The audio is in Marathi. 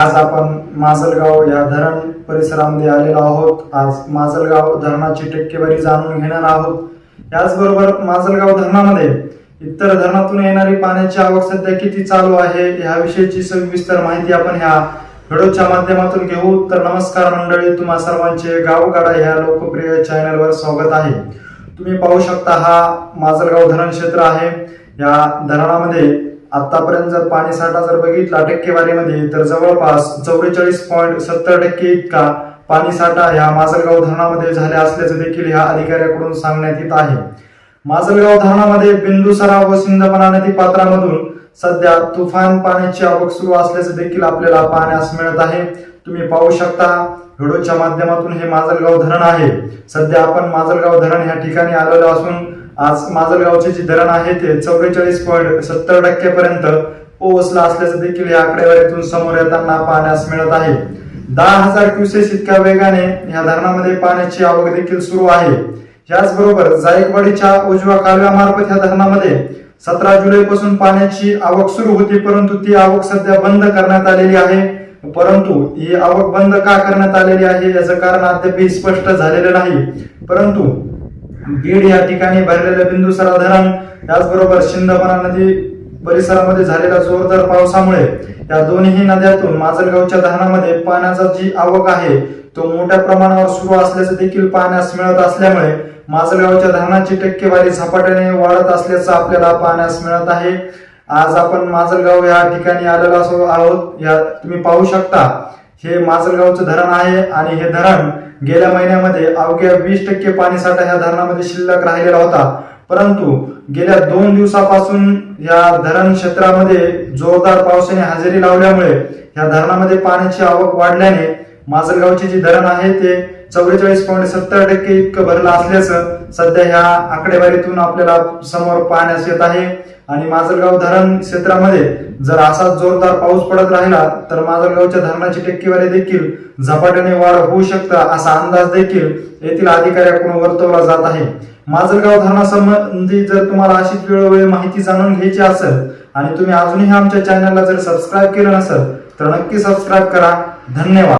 आज आपण माजलगाव या धरण परिसरामध्ये आलेलो आहोत. आज माजलगाव धरणाची टक्केवारी जाणून घेणार आहोत. याचबरोबर माजलगाव धरणामध्ये इतर धरणातून येणारी पाण्याची आवक सध्या किती चालू आहे याविषयीची सविस्तर माहिती आपण ह्या व्हिडिओच्या माध्यमातून घेऊ. तर नमस्कार मंडळी तुम्हा सर्वांचे गावगाडा ह्या लोकप्रिय चॅनलवर स्वागत आहे. तुम्ही पाहू शकता हा माजलगाव धरण क्षेत्र आहे. या धरणामध्ये आतापर्यंत जर पाणी साठा जर बघितला टक्केवारीमध्ये तर जवळपास चौवेचाळीस पॉईंट सत्तर टक्के इतका पाणी साठा ह्या माजलगाव धरणामध्ये झाले असल्याचं देखील ह्या अधिकाऱ्याकडून सांगण्यात येत आहे. माजलगाव धरणामध्ये बिंदुसरा व सिंदपना नदी पात्रामधून सध्या तुफान पाण्याची आवक सुरू असल्याचं देखील आपल्याला पाहण्यास मिळत आहे. तुम्ही पाहू शकता व्हिडिओच्या माध्यमातून हे माजलगाव धरण आहे. सध्या आपण माजलगाव धरण ह्या ठिकाणी आलेलो असून आज माजलगावचे जे धरण आहे ते चौवेचाळीस पॉईंट सत्तर टक्केपर्यंत पोहोचला असल्याचं देखील या आकडेवारीतून समोर येताना पाहण्यास मिळत आहे. दहा हजार क्युसेस इतक्या वेगाने या धरणामध्ये पाण्याची आवक देखील सुरू आहे. याचबरोबर जायकवाडीच्या उजव्या कालव्यामार्फत या धरणामध्ये सतरा जुलै पासून पाण्याची आवक सुरू होती परंतु ती आवक सध्या बंद करण्यात आलेली आहे. परंतु ही आवक बंद का करण्यात आलेली आहे याचं कारण अद्यापही स्पष्ट झालेलं नाही. परंतु बीड या ठिकाणी भरलेलं बिंदुसरा धरण त्याचबरोबर शिंदपणा नदी परिसरामध्ये झालेल्या जोरदार पावसामुळे या दोन्ही नद्यातून माजलगावच्या धरणामध्ये पाण्याचा जी आवक आहे तो मोठ्या प्रमाणावर सुरू असल्याचं देखील पाहण्यास मिळत असल्यामुळे माजलगावच्या धरणाची टक्केवारी झपाट्याने वाढत असल्याचं आपल्याला पाहण्यास मिळत आहे. आज आपण माजलगाव या ठिकाणी आलेलो असो आहोत या तुम्ही पाहू शकता. हे माजलगावचं धरण आहे आणि हे धरण गेल्या महिन्यामध्ये अवघ्या वीस टक्के पाणी साठा ह्या धरणामध्ये शिल्लक राहिलेला होता. परंतु गेल्या दोन दिवसापासून या धरण क्षेत्रामध्ये जोरदार पावसाने हजेरी लावल्यामुळे या धरणामध्ये पाण्याची आवक वाढल्याने माजलगावचे जे धरण आहे ते चौवेचाळीस पॉईंट सत्तर टक्के इतकं भरलं असल्याचं सध्या ह्या आकडेवारीतून आपल्याला समोर पाहण्यास येत आहे. आणि माजलगाव धरण क्षेत्रामध्ये जर असाच जोरदार पाऊस पडत राहिला तर माजलगावच्या धरणाची टक्केवारी देखील झपाट्याने वाढ होऊ शकतं असा अंदाज देखील येथील अधिकाऱ्याकडून वर्तवला जात आहे. माजलगाव धरणासंबंधी जर तुम्हाला अशीच वेळोवेळी माहिती जाणून घ्यायची असेल आणि तुम्ही अजूनही आमच्या चॅनलला जर सबस्क्राईब केलं नसेल तर नक्की सबस्क्राईब करा. धन्यवाद.